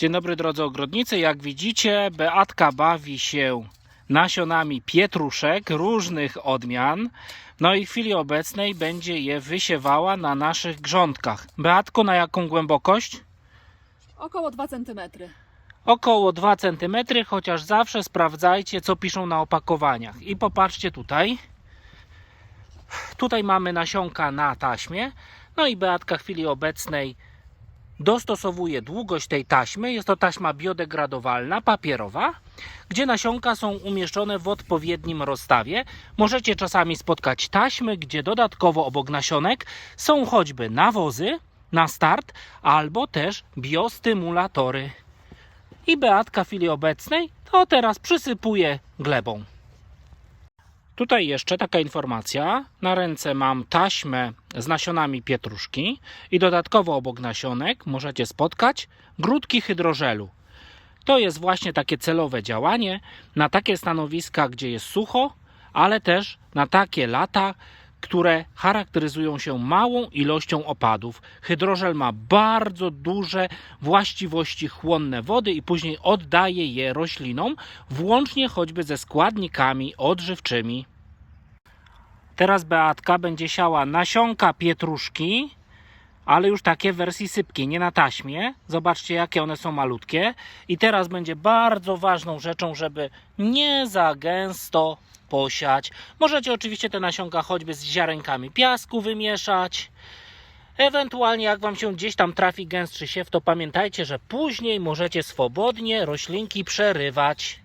Dzień dobry drodzy ogrodnicy. Jak widzicie, Beatka bawi się nasionami pietruszek różnych odmian. No i w chwili obecnej będzie je wysiewała na naszych grządkach. Beatko, na jaką głębokość? Około 2 cm. Około 2 cm, chociaż zawsze sprawdzajcie, co piszą na opakowaniach. I popatrzcie tutaj. Tutaj mamy nasionka na taśmie. No i Beatka w chwili obecnej dostosowuje długość tej taśmy. Jest to taśma biodegradowalna, papierowa, gdzie nasionka są umieszczone w odpowiednim rozstawie. Możecie czasami spotkać taśmy, gdzie dodatkowo obok nasionek są choćby nawozy na start, albo też biostymulatory. I Beatka w chwili obecnej to teraz przysypuje glebą. Tutaj jeszcze taka informacja. Na ręce mam taśmę z nasionami pietruszki i dodatkowo obok nasionek możecie spotkać grudki hydrożelu. To jest właśnie takie celowe działanie na takie stanowiska, gdzie jest sucho, ale też na takie lata, które charakteryzują się małą ilością opadów. Hydrożel ma bardzo duże właściwości chłonne wody i później oddaje je roślinom, włącznie choćby ze składnikami odżywczymi. Teraz Beatka będzie siała nasionka pietruszki, ale już takie w wersji sypkiej, nie na taśmie. Zobaczcie, jakie one są malutkie. I teraz będzie bardzo ważną rzeczą, żeby nie za gęsto posiać. Możecie oczywiście te nasionka choćby z ziarenkami piasku wymieszać. Ewentualnie jak Wam się gdzieś tam trafi gęstszy siew, to pamiętajcie, że później możecie swobodnie roślinki przerywać.